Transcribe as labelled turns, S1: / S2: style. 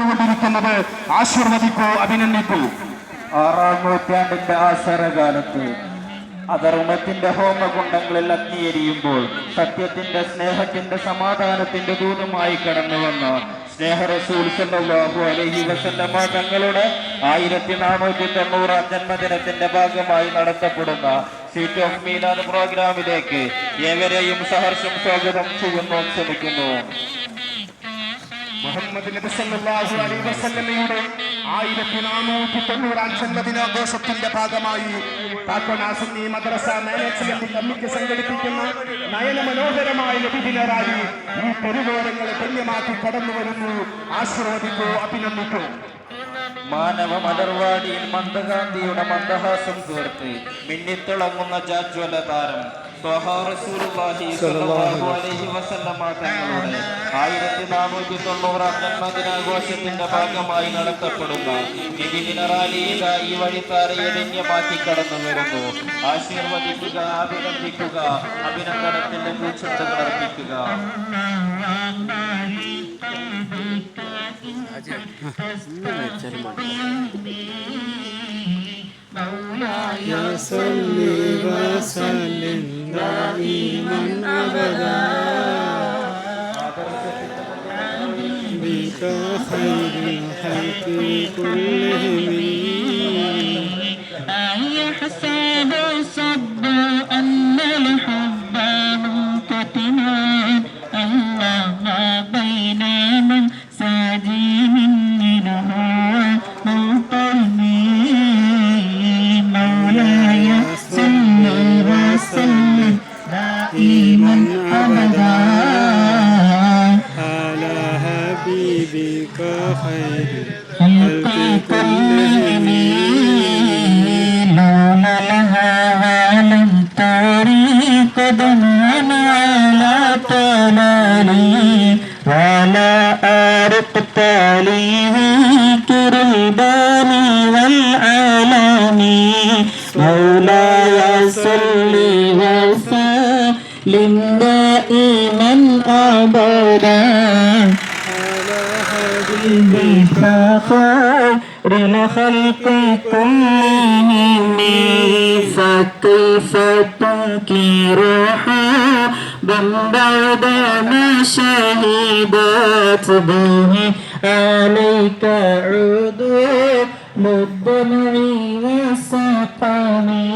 S1: കൊണ്ടിരിക്കുന്നത് ആശീർവദിക്കൂ അഭിനന്ദിക്കൂ.
S2: ആറാം നൂറ്റാണ്ടിന്റെ ആസരകാലത്ത് അധർമ്മത്തിന്റെ ഹോമകുണ്ടങ്ങളിൽ അഗ്നിയെരിയുമ്പോൾ സത്യത്തിന്റെ സ്നേഹത്തിന്റെ സമാധാനത്തിന്റെ ദൂതമായി കടന്നു വന്ന സ്നേഹ റസൂൽ സല്ലല്ലാഹു അലൈഹി വസല്ലമ തങ്ങളുടെ ആയിരത്തി നാനൂറ്റി തൊണ്ണൂറാം ജന്മദിനത്തിന്റെ ഭാഗമായി നടത്തപ്പെടുന്ന സീറ്റ് ഓഫ് മീനാദ് പ്രോഗ്രാമിലേക്ക് ഏവരെയും സഹർഷം സ്വാഗതം ചെയ്യുന്നു. ക്ഷണിക്കുന്നു.
S1: മുഹമ്മദ് നബി സല്ലല്ലാഹു അലൈഹി വസല്ലമയുടെ ആയിരത്തി നാനൂറ്റി തൊണ്ണൂറാം ജന്മദിനാഘോഷത്തിന്റെ ഭാഗമായി താക്കോനാസുന്നി മദ്രസ മാനേജ്മെന്റ് കമ്മിറ്റി സംഘടിപ്പിക്കുന്ന നയന മനോഹരമായ നബിദിന റാലി ഈ തെരുവോരങ്ങളെ ധന്യമാക്കി കടന്നു വരുന്നു. ആശീർവദിക്കൂ അഭിനന്ദിക്കൂ.
S2: മാനവ മലർവാടിയിൽ മന്ദഗാന്ധിയുടെ മന്ദഹാസം തീർത്ത് മിന്നിത്തിളങ്ങുന്ന ജാജ്വല താരം ത്വഹാ റസൂലുള്ളാഹി സ്വല്ലല്ലാഹു അലൈഹി വസല്ലമ തങ്ങളുടെ ആയിരത്തി നാനൂറ്റി തൊണ്ണൂറാം ജന്മദിനാഘോഷത്തിന്റെ ഭാഗമായി നടത്തപ്പെടുന്ന നിബിദിന റാലി ഇതാ ഈ വഴിത്താരയെ ധന്യമാക്കി കടന്നു വരുന്നു ആശീർവദിക്കുക അഭിനന്ദിക്കുക അഭിനന്ദനത്തിന്റെ പൂച്ചെണ്ടുകൾ അർപ്പിക്കുക
S3: صل وسلم دائما ابدا بك خير الخلق كلهم حبيبك خير
S4: خلق كلهم لولا الهوى لم تري قدما على طلالي ولا أرقت لي ذكر الباني والعالم مولاي صل وسلم دائما أبدا
S3: على
S4: بفخر الخلق كلهم فكيف تنكرها بل بعد ما شهدت به عليك عدو الدمع والسقم